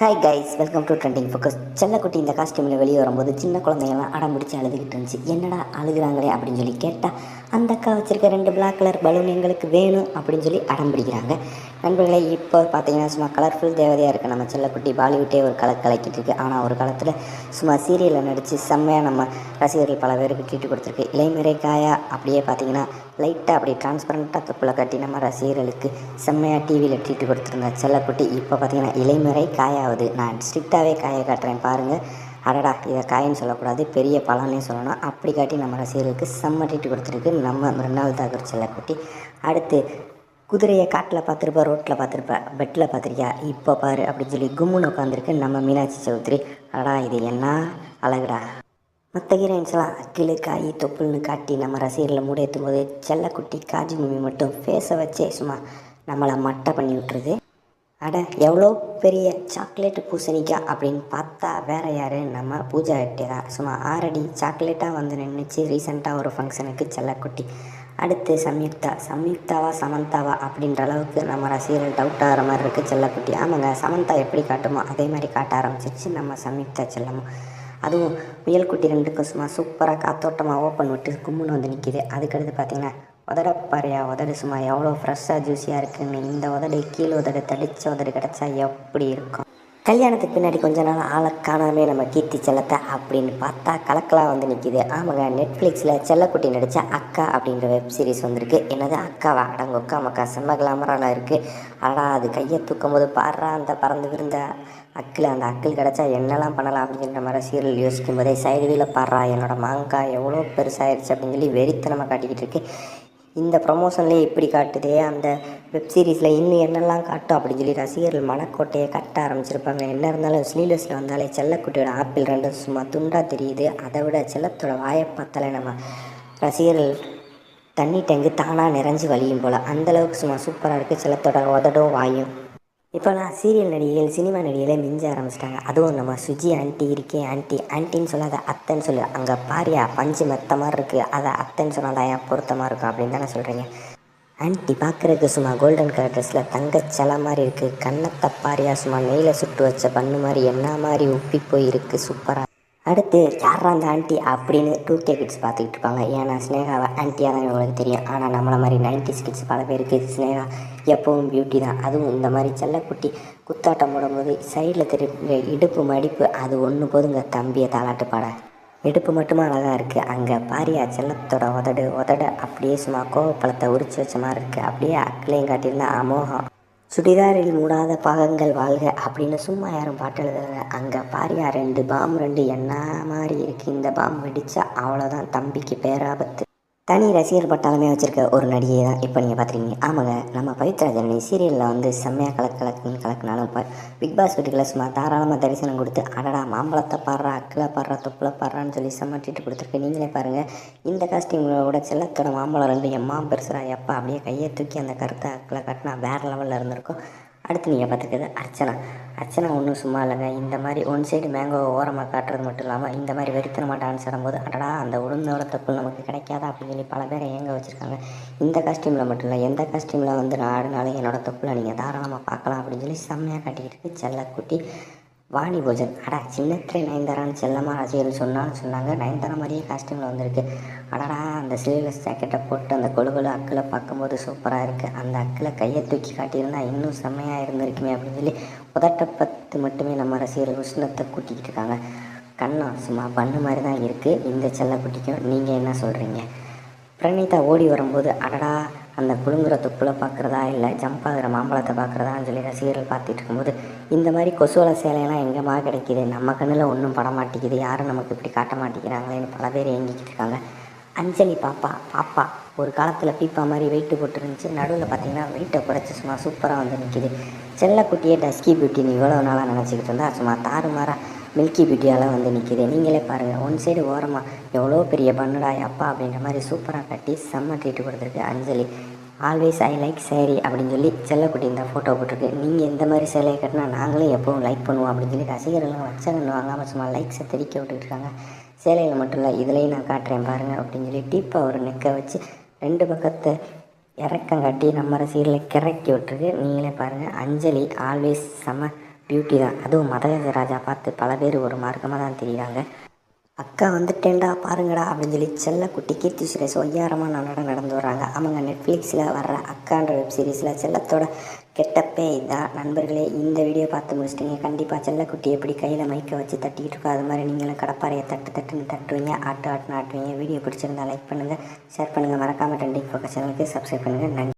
Hi guys welcome to trending focus செல்லக்குட்டி இந்த காஸ்டியூமில் வெளியே வரும்போது சின்ன குழந்தைங்கலாம் அடம் பிடிச்சி அழுதுகிட்டு இருந்துச்சு. என்னடா அழுகுறாங்களே அப்படின்னு சொல்லி கேட்டால் அந்த அக்கா வச்சுருக்க ரெண்டு பிளாக் கலர் பலூன் எங்களுக்கு வேணும் அப்படின்னு சொல்லி அடம் பிடிக்கிறாங்க. நண்பர்களே இப்போ பார்த்தீங்கன்னா சும்மா கலர்ஃபுல் தேவதையாக இருக்குது நம்ம செல்லக்குட்டி பாலிவுட்டே ஒரு கலர் கலக்கிட்டு இருக்கு. ஆனால் ஒரு காலத்தில் சும்மா சீரியலில் நடித்து செம்மையாக நம்ம ரசிகர்கள் பல பேருக்கு ட்ரீட் கொடுத்துருக்கு. இலைமறை காயா அப்படியே பார்த்தீங்கன்னா லைட்டாக அப்படியே டிரான்ஸ்பரண்ட்டாக தொப்பில் கட்டி நம்ம ரசிகர்களுக்கு செம்மையாக டிவியில் ட்ரீட் கொடுத்துருந்த செல்லக்குட்டி இப்போ பார்த்தீங்கன்னா இலைமறை காயாவது நான் ஸ்ட்ரிக்டாகவே காய காட்டுறேன். பாருங்கள் அடடா இதை காயின்னு சொல்லக்கூடாது. பெரிய பலனே சொல்லணும். அப்படி காட்டி நம்ம ரசிகர்களுக்கு செம்ம ட்ரீட் கொடுத்துருக்கு. நம்ம மிருணாள் தாகூர் செல்லக்குட்டி அடுத்து குதிரையை காட்டில் பார்த்துருப்பா ரோட்டில் பார்த்துருப்பா பெட்டில் பார்த்துருக்கியா? இப்போ பாரு அப்படின்னு சொல்லி கும்முன்னு உட்காந்துருக்கு நம்ம மீனாட்சி சௌத்ரி. அடடா இது என்ன அழகுடா. மற்ற ஹீரோயின்ஸ்லாம் அக்கிலு காய் தொப்புள்னு காட்டி நம்ம ரசிகர்களை மூடையத்தும் போது செல்லக்குட்டி காஜி மிமி மட்டும் ஃபேஸை வச்சே சும்மா நம்மளை மட்டை பண்ணி விட்டுருது. அட எவ்வளோ பெரிய சாக்லேட் பூசணிக்காய் அப்படின்னு பார்த்தா வேற யார்? நம்ம பூஜா வெட்டி தான் சும்மா ஆறடி சாக்லேட்டாக வந்து நின்றுச்சு ரீசெண்டாக ஒரு ஃபங்க்ஷனுக்கு செல்லக்குட்டி. அடுத்து சம்யுக்தா. சம்யுக்தாவா சமந்தாவா அப்படின்ற அளவுக்கு நம்ம ரசிகர்கள் டவுட் ஆகிற மாதிரி இருக்குது செல்லக்குட்டி. ஆமாங்க சமந்தா எப்படி காட்டுமோ அதே மாதிரி காட்ட ஆரம்பிச்சிருச்சு நம்ம சம்யுக்தா செல்லமும் அதுவும் முயல்குட்டி ரெண்டுக்கும் சும்மா சூப்பராக காத்தோட்டமாக ஓப்பன் விட்டு கும்முன்னு வந்து நிற்கிது அதுக்கடுத்து பார்த்தீங்கன்னா உதடப்பாறையா உதடு சும்மா எவ்வளோ ஃப்ரெஷ்ஷாக ஜூஸியாக இருக்குன்னு. இந்த உதடு கீழே உதடு தடிச்ச உதடு கிடச்சா எப்படி இருக்கும்? கல்யாணத்துக்கு பின்னாடி கொஞ்ச நாள் ஆளை காணாமே நம்ம கீர்த்தி செல்லத்தை அப்படின்னு பார்த்தா கலக்கலாக வந்து நிற்கிது ஆமாங்க நெட்ஃப்ளிக்ஸில் செல்லக்குட்டி நடித்த அக்கா அப்படின்ற வெப் சீரிஸ் வந்திருக்கு. என்னது? அக்காவா? அடங்கொக்கா மக்கா செம்ம கிளாமரால இருக்குது அடா அது கையை தூக்கும் போது பாடுறா அந்த பறந்து விருந்த அக்கில் அந்த அக்கில் கிடச்சா என்னெல்லாம் பண்ணலாம் அப்படின்ற மாதிரி சீரியல் யோசிக்கும் போதே சைடு வீல பாடுறா என்னோட மாங்காய் எவ்வளோ பெருசாகிடுச்சு அப்படின்னு சொல்லி வெறித்தனமாக காட்டிக்கிட்டு இருக்கு. இந்த ப்ரொமோஷன்லேயே இப்படி காட்டுது அந்த வெப் சீரிஸில் இன்னும் என்னெல்லாம் காட்டும் அப்படின்னு சொல்லி ரசிகர்கள் மனக்கோட்டையை கட்ட ஆரம்பிச்சிருப்பாங்க. என்ன இருந்தாலும் ஸ்லீலஸில் வந்தாலே செல்லக்குட்டியோட ஆப்பிள் ரெண்டும் சும்மா துண்டாக தெரியுது. அதை விட செல்லத்தோட வாயை பார்த்தாலே நம்ம ரசிகர்கள் தண்ணி டேங்கு தானாக நிறைஞ்சு வழியும் போல். அந்தளவுக்கு சும்மா சூப்பராக இருக்குது செல்லத்தோட உதடும் வாயும். இப்போலாம் சீரியல் நடிகைகள் சினிமா நடிகைகளே மிஞ்ச ஆரம்பிச்சிட்டாங்க. அதுவும் நம்ம சுஜி ஆண்டி இருக்கே ஆண்டி ஆண்டின்னு சொல்லாத அத்தைன்னு சொல்லு. அங்கே பாரியா பஞ்சு மெத்த மாதிரி இருக்குது அதை அத்தைன்னு சொன்னாதான் ஏன் பொருத்தமாக இருக்கும் அப்படின்னு தானே சொல்கிறீங்க ஆன்ட்டி பார்க்குறதுக்கு சும்மா கோல்டன் கலர் ட்ரெஸ்ஸில் தங்கச்சலை மாதிரி இருக்குது கண்ணத்தை பாரியா சும்மா நெய்யில் சுட்டு வச்ச பண்ணு மாதிரி என்ன மாதிரி உப்பி போய் இருக்குது சூப்பராக அடுத்து யாரா அந்த ஆண்டி அப்படின்னு டூ கே கிட்ஸ் பார்த்துக்கிட்டு இருப்பாங்க. ஏன்னா ஸ்னேகாவை ஆன்ட்டியாக தான் இவங்களுக்கு தெரியும். ஆனால் நம்மளை மாதிரி நைன்டிஸ் கிட்ஸ் பல பேருக்கு ஸ்னேகா எப்பவும் பியூட்டி தான். அதுவும் இந்த மாதிரி செல்லக்குட்டி குத்தாட்டம் போடும்போது சைடில் திரு இடுப்பு மடிப்பு அது ஒன்று போதுங்க. தம்பியை தாளாட்டு பாட. இடுப்பு மட்டுமா அழகாக இருக்குது அங்கே பாரியா செல்லத்தோட உதடு உதட அப்படியே சும்மா கோவப்பழத்தை உரிச்சு வச்ச மாதிரி இருக்குது அப்படியே அக்கிலையும் காட்டியிருந்தா அமோகம். சுடிதாரில் மூடாத பாகங்கள் வாழ்க அப்படின்னு சும்மா யாரும் பாட்டு எழுதுறாங்க அங்கே பாரியா ரெண்டு பாம் ரெண்டு என்ன மாதிரி இருக்குது இந்த பாம் வெடிச்சா அவ்வளோதான் தம்பிக்கு பேராபத்து. தனி ரசிகர் பட்டாலுமே வச்சுருக்க ஒரு நடிகை தான் இப்போ நீங்கள் பார்த்துருக்கீங்க. ஆமாங்க நம்ம பவித்ரா ஜனனி சீரியலில் வந்து செம்மையாக கலக்கு கலக்குன்னு கலக்குனாலும் இப்போ பிக் பாஸ் வீட்டுக்குள்ள சும்மா தாராளமாக தரிசனம் கொடுத்து அடடா மாம்பழத்தை பாடுறா அக்கில் பாடுறா தொப்பில் பாடுறான்னு சொல்லி செம்மட்டிட்டு கொடுத்துருக்கு. நீங்களே பாருங்கள் இந்த காஸ்டியூமில் கூட செல்லத்தோட மாம்பழம் ரெண்டு எம்மா பெருசுரா எப்பா அப்படியே கையை தூக்கி அந்த கருத்தை அக்கில் கட்டினா வேறு லெவலில் இருந்திருக்கும். அடுத்து நீங்கள் பார்த்துக்கிறது அர்ச்சனா. அர்ச்சனா ஒன்றும் சும்மா இல்லைங்க. இந்த மாதிரி ஒன் சைடு மேங்கோவை ஓரமாக காட்டுறது மட்டும் இல்லாமல் இந்த மாதிரி வெறித்தனமாக டான்ஸ் ஆடும்போது அடடா அந்த உளுந்தோட தப்பு நமக்கு கிடைக்காதா அப்படின்னு சொல்லி பல பேரை ஏங்க வச்சுருக்காங்க. இந்த காஸ்டியூமில் மட்டும் இல்லை எந்த காஸ்டியூமில் வந்து நான் ஆடினாலும் என்னோடய தொப்பில் நீங்கள் தாராளமாக பார்க்கலாம் அப்படின்னு சொல்லி செம்மையாக காட்டிக்கிட்டு செல்லக்குட்டி. வாணி போஜன். அடா சின்னத்திரை நயன்தாரான்னு செல்லமாக ரசிகர்கள் சொன்னாலும் சொன்னாங்க. நயன்தாரா மாதிரியே காஸ்டியூமில் வந்திருக்கு. அடடா அந்த ஸ்லீவ்லெஸ் ஜாக்கெட்டை போட்டு அந்த கொழுகொழு அக்கில் பார்க்கும்போது சூப்பராக இருக்குது அந்த அக்கில் கையை தூக்கி காட்டியிருந்தா இன்னும் செம்மையாக இருந்திருக்குமே அப்படின்னு சொல்லி உதட்ட பத்து மட்டுமே நம்ம ரசிகர்கள் உஷ்ணத்தை கூட்டிக்கிட்டு இருக்காங்க. கண்ணா சும்மா பண்ணு மாதிரி தான் இருக்குது இந்த செல்லக்குட்டிக்கும் நீங்கள் என்ன சொல்கிறீங்க பிரணீதா ஓடி வரும்போது அடடா அந்த குழுங்குற தொப்புல பார்க்குறதா இல்லை ஜம்ப் ஆகிற மாம்பழத்தை பார்க்குறதான்னு சொல்லி ரசிகர்கள் பார்த்துட்டு இருக்கும்போது இந்த மாதிரி கொசுவலை சேலையெல்லாம் எங்கேமா கிடைக்கிது? நம்ம கண்ணில் ஒன்றும் பட மாட்டேங்குது. யாரும் நமக்கு இப்படி காட்ட மாட்டேங்கிறாங்களேன்னு பல பேர் ஏங்கிக்கிட்டு இருக்காங்க. அஞ்சலி பாப்பா பாப்பா. ஒரு காலத்தில் பீப்பா மாதிரி வெயிட்டு போட்டுருந்துச்சு. நடுவில் பார்த்தீங்கன்னா வெயிட்டை குறைச்சி சும்மா சூப்பராக வந்து நிற்கிது செல்லக்குட்டியே டஸ்கி பியூட்டின்னு இவ்வளோ நாளாக நினச்சிக்கிட்டு இருந்தால் சும்மா தாறுமாறாக மில்கி பியூட்டியால் வந்து நிற்கிது நீங்களே பாருங்கள் ஒன் சைடு ஓரமாக எவ்வளோ பெரிய பண்ணடா அப்பா அப்படின்ற மாதிரி சூப்பராக கட்டி செம்ம ட்ரீட் கொடுத்துருக்கு Anjali. Always I like sari அப்படின்னு சொல்லி செல்லக்குட்டி இந்த ஃபோட்டோ போட்டிருக்கு. நீங்கள் இந்த மாதிரி சேலையை கட்டினா நாங்களும் எப்பவும் லைக் பண்ணுவோம் அப்படின்னு சொல்லி ரசிகர்கள்லாம் வச்ச கண்ணு வாங்காமல் சும்மா லைக்ஸை தெரிக்க விட்டுருக்காங்க சேலையில் மட்டும் இல்லை இதுலேயும் நான் காட்டுறேன் பாருங்கள் அப்படின்னு சொல்லி டீப்பாக ஒரு நெக்கை வச்சு ரெண்டு பக்கத்தை இறக்கம் கட்டி நம்ம ரசிகர்களை கிறக்கி விட்டுருக்கு. நீங்களே பாருங்கள் அஞ்சலி ஆல்வேஸ் செம பியூட்டி தான். அதுவும் மதகஜ ராஜா பார்த்து பல பேர் ஒரு மார்க்கமாக தான் தெரியுறாங்க. அக்கா வந்துட்டேன்டா பாருங்கடா அப்படின்னு சொல்லி செல்லக்குட்டி கீர்த்தி சுரேஷ் ஒய்யாரமாக நல்ல நடந்து வர்றாங்க. அவங்க நெட்ஃப்ளிக்ஸில் வர்ற அக்கான்ற வெப் சீரிஸில் செல்லத்தோட கெட்டப்பே இதான் நண்பர்களே இந்த வீடியோ பார்த்து முடிச்சிட்டிங்க. கண்டிப்பாக செல்லக்குட்டி எப்படி கையில் மைக்கை வச்சு தட்டிக்கிட்டு இருக்கோ? அது மாதிரி நீங்களும் கடப்பாறையை தட்டு தட்டுன்னு தட்டுவீங்க. ஆட்டு ஆட்டுன்னு ஆட்டுவீங்க. வீடியோ பிடிச்சிருந்தா லைக் பண்ணுங்கள் ஷேர் பண்ணுங்கள் மறக்காமல் ட்ரெண்டிங் ஃபோக்கஸ் சேனலுக்கு சப்ஸ்கிரைப் பண்ணுங்கள் நன்றி.